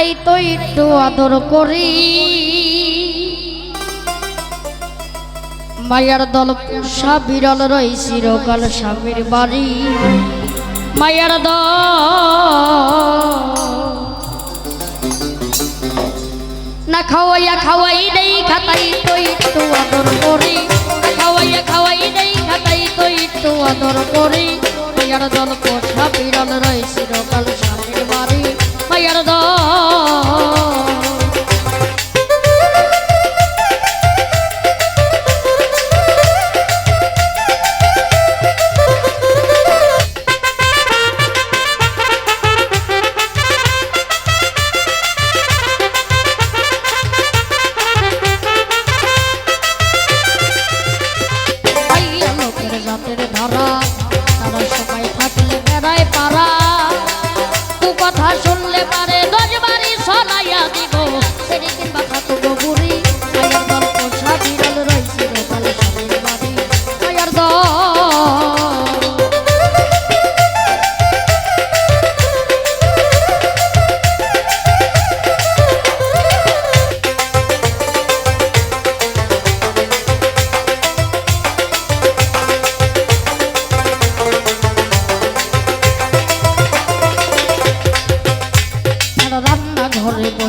তাই তো একটু আদর করি। মায়ার দল পুষা বিরল রই চিরকাল স্বামীর বাড়ি। মায়ার দল না খাওয়াইয়া খাওয়াই নেই খাতাই তো একটু আদর করি। খাওয়াইয়া খাওয়াই নেই খাতাই তো একটু আদর করি। মায়ার দল পোষা বিরল রই চিরকাল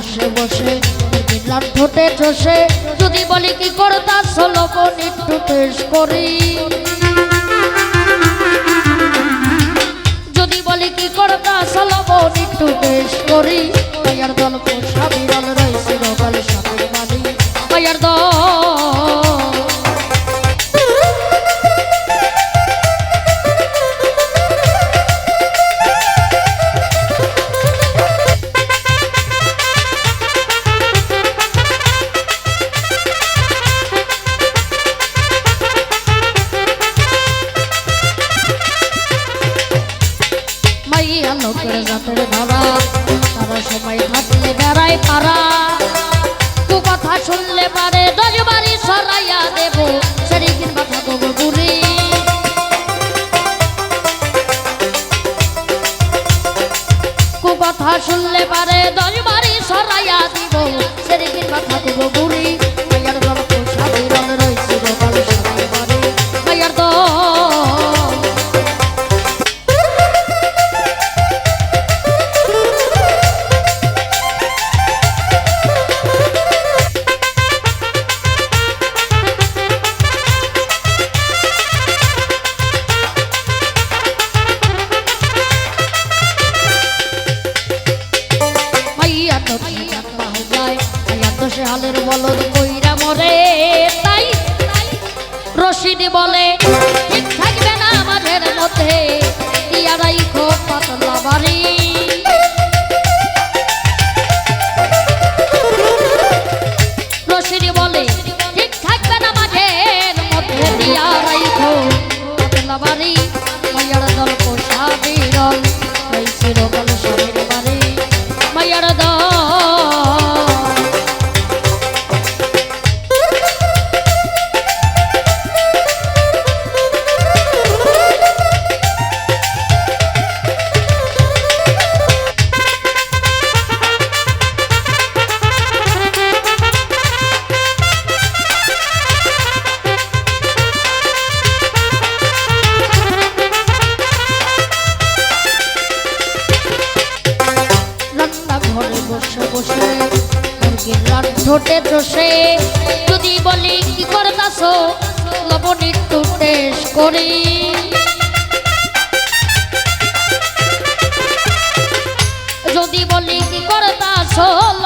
বসে বসে বিলার ঠোঁটে চষে। যদি বলি কি করতা ষোলো বোন একটু টেস্ট করি। যদি বলি কি করতা তা বোন একটু টেস্ট করি। মায়ার দল পোষা বিরল কথা শুনলে পারে দশ বাড়ি সরাইয়া দিব। সেদিন কথা দেবো হালের বলদ কইরা মরে, তাই রশিদি বলে, ঠিক থাকবে না আমাদের মধ্যে ইয়ারাই খুব পাতলা বাড়ি। বলে, ঠিক থাকবে না মধ্যে বাড়ি। মাইয়ার দল পোষা বিরল চিরকাল বসে বসে মুরগির ঠোঁটে চষে যদি বলি, কি করতাছো? লবণ একটু টেস্ট করি। যদি বলি, কি লবণ একটু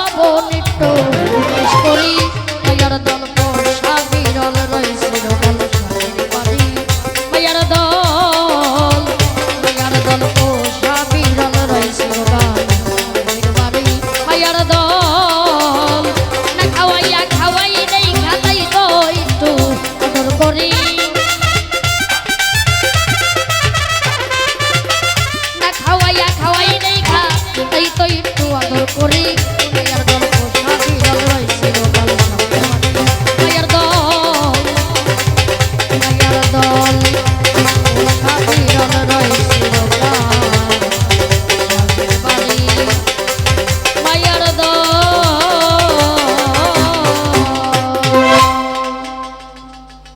করি।